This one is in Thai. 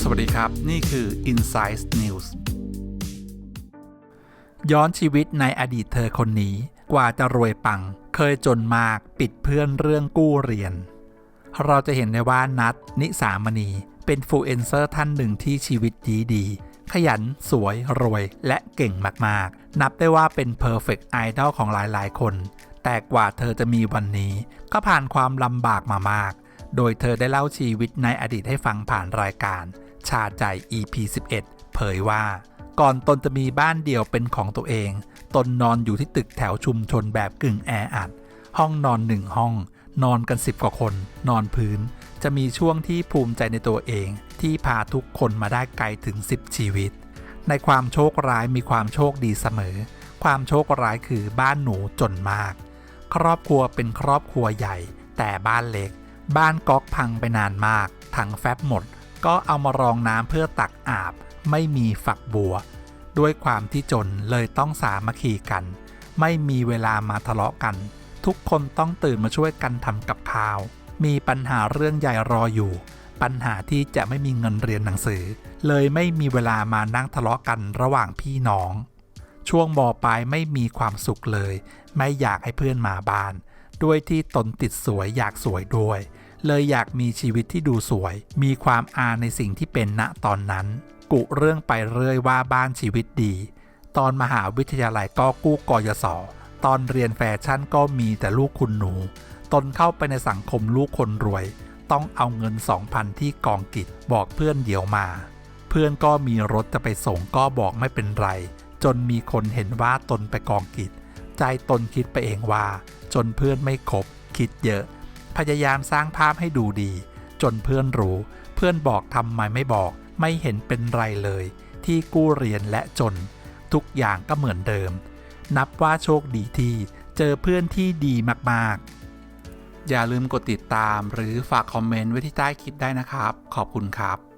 สวัสดีครับ นี่คือ Insight News ย้อนชีวิตในอดีตเธอคนนี้ กว่าจะรวยปัง เคยจนมากปิดเพื่อนเรื่องกู้เรียน เราจะเห็นได้ว่านัทนิสามณี เป็นฟูเอนเซอร์ท่านหนึ่งที่ชีวิตดีดีขยัน สวย รวย และเก่งมาก ๆ นับได้ว่าเป็น Perfect Idol ของหลาย ๆ คน แต่กว่าเธอจะมีวันนี้ ก็ผ่านความลำบากมามาก โดยเธอได้เล่าชีวิตในอดีตให้ฟังผ่านรายการ ชาใจ EP 11 เผยว่า ก่อนตนจะมีบ้านเดี่ยวเป็นของตัวเอง ตนนอนอยู่ที่ตึกแถวชุมชนแบบกึ่งแออัด ห้องนอนหนึ่งห้อง นอนกันสิบกว่าคน นอนพื้น จะมีช่วงที่ภูมิใจในตัวเอง ที่พาทุกคนมาได้ไกลถึง 10 ชีวิต ในความโชคร้ายมีความโชคดีเสมอ ความโชคร้ายคือบ้านหนูจนมาก ครอบครัวเป็นครอบครัวใหญ่ แต่บ้านเล็ก บ้านก๊อกพังไปนานมาก ถังแฟบหมด ก็เอามารองน้ำเพื่อตักอาบ ไม่มีฝักบัว ด้วยความที่จนเลยต้องสามัคคีกัน ไม่มีเวลามาทะเลาะกัน ทุกคนต้องตื่นมาช่วยกันทำกับข้าว มีปัญหาเรื่องใหญ่รออยู่ ปัญหาที่จะไม่มีเงินเรียนหนังสือ เลยไม่มีเวลามานั่งทะเลาะกันระหว่างพี่น้อง ช่วงมปลายไม่มีความสุขเลย ไม่อยากให้เพื่อนมาบ้าน ด้วยที่ตนติดสวยอยากสวยด้วย เลยอยากมีชีวิตที่ดูสวย มีความอาในสิ่งที่เป็นณตอนนั้น กุเรื่องไปเรื่อยว่าบ้านชีวิตดี ตอนมหาวิทยาลัยก็กู้กยศตอนเรียนแฟชั่นก็มีแต่ลูกคุณหนู ตนเข้าไปในสังคมลูกคนรวย ต้องเอาเงิน 2,000 ที่กองกิจบอกเพื่อนเดี๋ยวมา เพื่อนก็มีรถจะไปส่งก็บอกไม่เป็นไร จนมีคนเห็นว่าตนไปกองกิจ ใจตนคิดไปเองว่า จนเพื่อนไม่คบคิดเยอะ พยายามสร้างภาพให้ดูดี จนเพื่อนรู้ เพื่อนบอกทำไมไม่บอก ไม่เห็นเป็นไรเลย ที่กู้เรียนและจน ทุกอย่างก็เหมือนเดิม นับว่าโชคดีที่เจอเพื่อนที่ดีมากๆ อย่าลืมกดติดตามหรือฝากคอมเมนต์ไว้ที่ใต้คลิปได้นะครับ ขอบคุณครับ